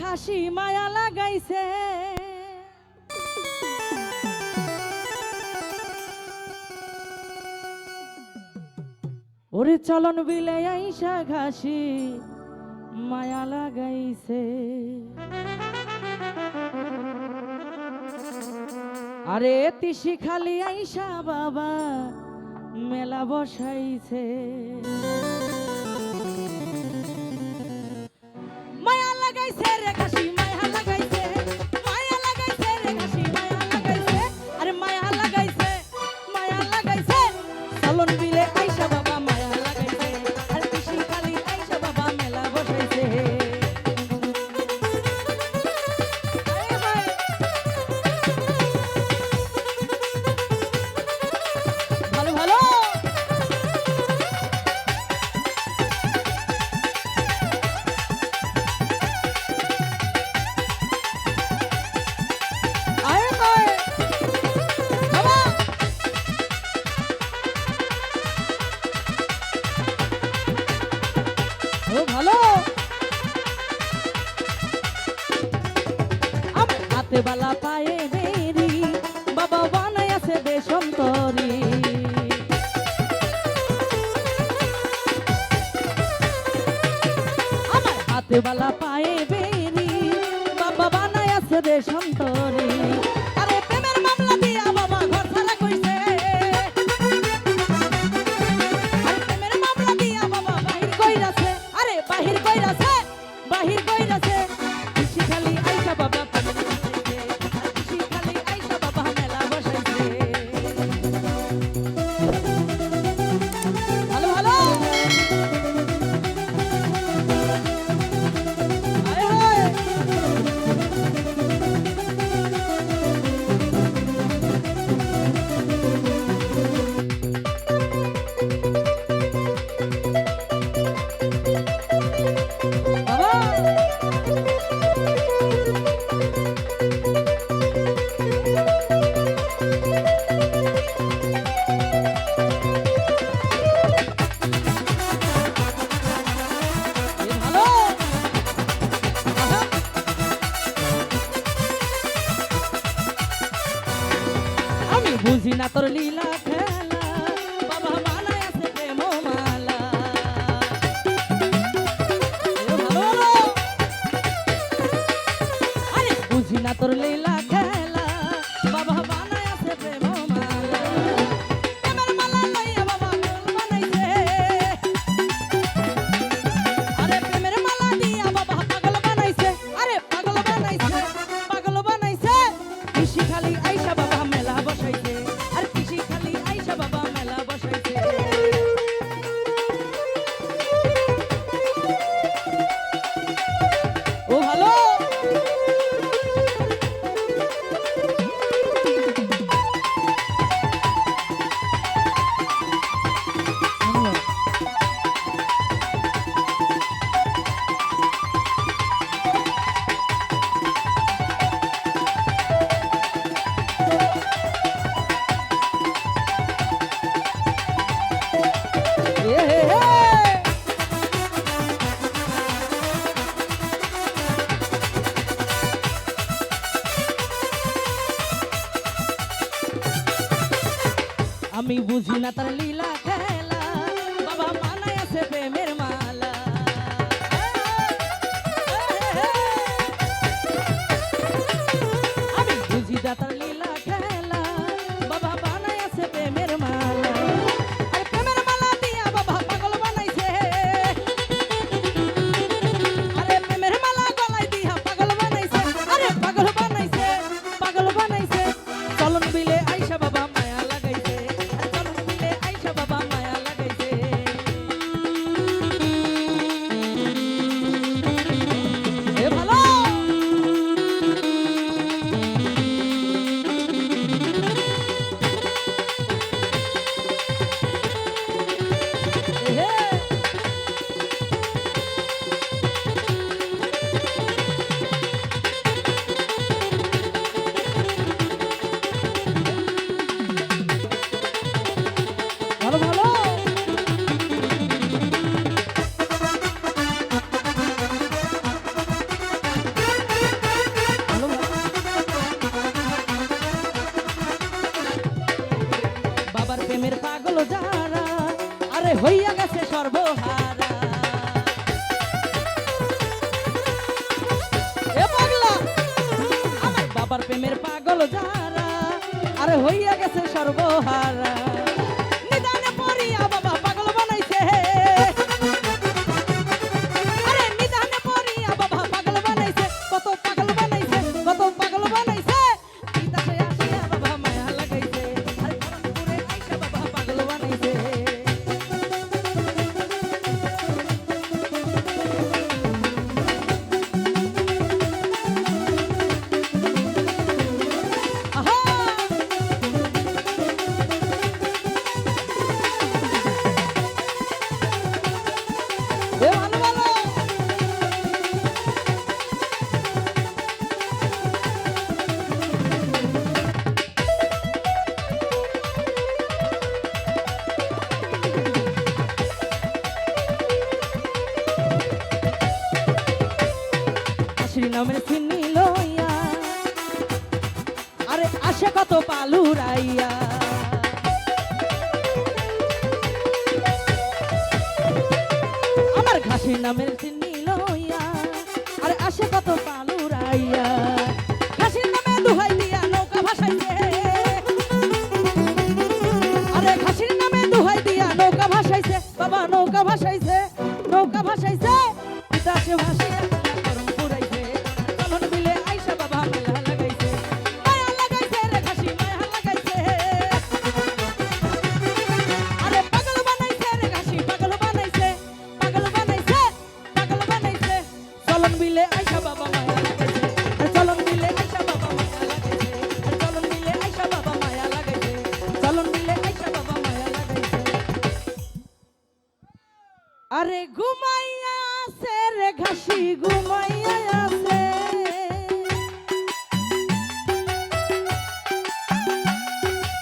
ঘাসি মায়া লাগাইছে। ওরে চলন বিলে আইসা ঘাসি মায়া লাগাইছে। আরে তিসি খালি আইসা বাবা, মেলা বসাইছে। se recarga. বালা পায়ে বেরি, বাবা বানায় আছে বেসন্তরী। আমার হাতে বালা পায়ে বেরি, বাবা বানায় আছে বেসন্তরী। বুঝি না তোর লীলা খেলা Natalie. সর্বহারা এ পাগলা আমার বাবার প্রেমের পাগল যারা আরে হইয়া গেছে সর্বহারা। আশ্রী নামের চিনি লইয়া। আরে আসে কত পালুরাইয়া। আমার ঘাসের নামের চিনি লইয়া। আরে আসে কত পালুরাইয়া। ঘাসের নামে দুহাই দিয়া নৌকা ভাসাইছে আরে ঘাসের নামে দুহাই দিয়া নৌকা ভাসাইছে বাবা, নৌকা ভাসাইছে নৌকা ভাসাইছে। বিদাসে ভাসিয়া। আরে ঘুমাইয়া আছে রে, ঘাসি ঘুমাইয়া আছে।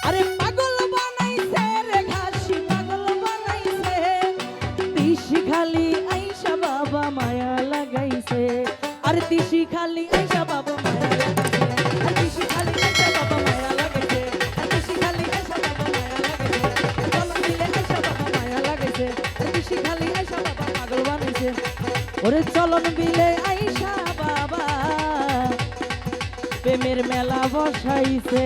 আরে পাগল বানাইছে রে, ঘাসি পাগল বানাইছে। তিসি খালি আইসা বাবা মায়া লাগাইছে। আরে তিসি খালি আইসা আইসা ওরে চলন বিলে আইসা বাবা প্রেমের মেলা বসাইছে।